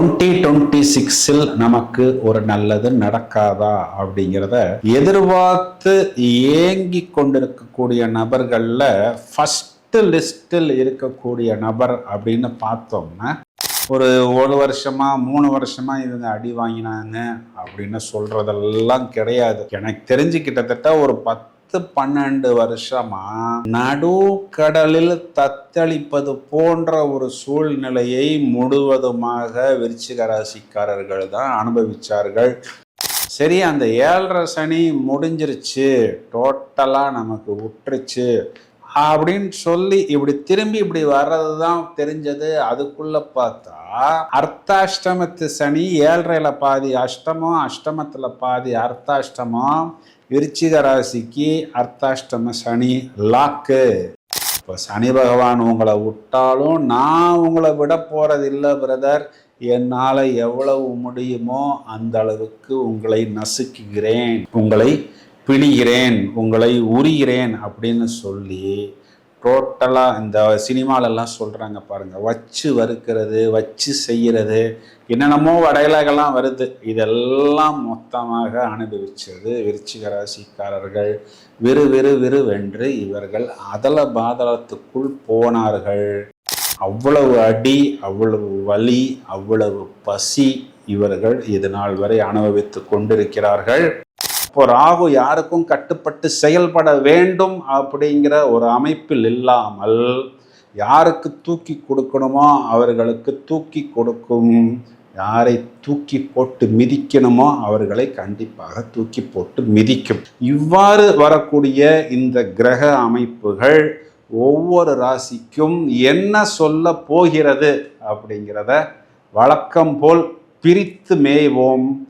Twenty twenty சிக்ஸில் நமக்கு ஒரு நல்லது நடக்காதா அப்படிங்கிறத எதிர்பார்த்து ஏங்கி கொண்டிருக்கக்கூடிய நபர்களில் ஃபர்ஸ்ட் லிஸ்டில் இருக்கக்கூடிய நபர் அப்படின்னு பார்த்தோம்னா ஒரு ஒரு வருஷமா மூணு வருஷமா இவங்க அடி வாங்கினாங்க அப்படின்னு சொல்றதெல்லாம் கிடையாது. எனக்கு தெரிஞ்சு கிட்டத்தட்ட ஒரு பத்து பத்து பன்னெண்டு வருஷமா நடுக்கடலில் தத்தளிப்பது போன்ற ஒரு சூழ்நிலையை முழுவதுமாக விருச்சிக ராசிக்காரர்கள் தான் அனுபவிச்சார்கள். சரி அந்த ஏழரை சனி முடிஞ்சிருச்சு. டோட்டலாக நமக்கு விட்டுருச்சு அப்படின்னு சொல்லி இப்படி திரும்பி இப்படி வர்றது தான் தெரிஞ்சது. அதுக்குள்ள பார்த்தா அர்த்தாஷ்டமத்து சனி ஏழரைல பாதி அஷ்டமம் அஷ்டமத்துல பாதி அர்த்தாஷ்டமம் விருச்சிக ராசிக்கு அர்த்தாஷ்டம சனி லாக்கு. இப்போ சனி பகவான் உங்களை விட்டாலும் நான் உங்களை விட போகிறதில்ல பிரதர் என்னால் எவ்வளவு முடியுமோ அந்த அளவுக்கு உங்களை நசுக்குகிறேன். உங்களை பிணிகிறேன் உங்களை உரிகிறேன் அப்படின்னு சொல்லி டோட்டலாக இந்த சினிமாலெல்லாம் சொல்கிறாங்க பாருங்கள் வச்சு வறுக்கிறது வச்சு செய்கிறது என்னென்னமோ வடையலகெல்லாம் வருது. இதெல்லாம் மொத்தமாக அனுபவிச்சது விருச்சிக ராசிக்காரர்கள் விறு விறு விறுவென்று இவர்கள் அதல பாதளத்துக்குள் போனார்கள். அவ்வளவு அடி அவ்வளவு வலி அவ்வளவு பசி இவர்கள் இது நாள் வரை அனுபவித்து கொண்டிருக்கிறார்கள். இப்போ ராகு யாருக்கும் கட்டுப்பட்டு செயல்பட வேண்டும் அப்படிங்கிற ஒரு அமைப்பில் இல்லாமல் யாருக்கு தூக்கி கொடுக்கணுமோ அவர்களுக்கு தூக்கி கொடுக்கும். யாரை தூக்கி போட்டு மிதிக்கணுமோ அவர்களை கண்டிப்பாக தூக்கி போட்டு மிதிக்கும். இவ்வாறு வரக்கூடிய இந்த கிரக அமைப்புகள் ஒவ்வொரு ராசிக்கும் என்ன சொல்ல போகிறது அப்படிங்கிறத வழக்கம் போல் பிரித்து மேய்வோம்.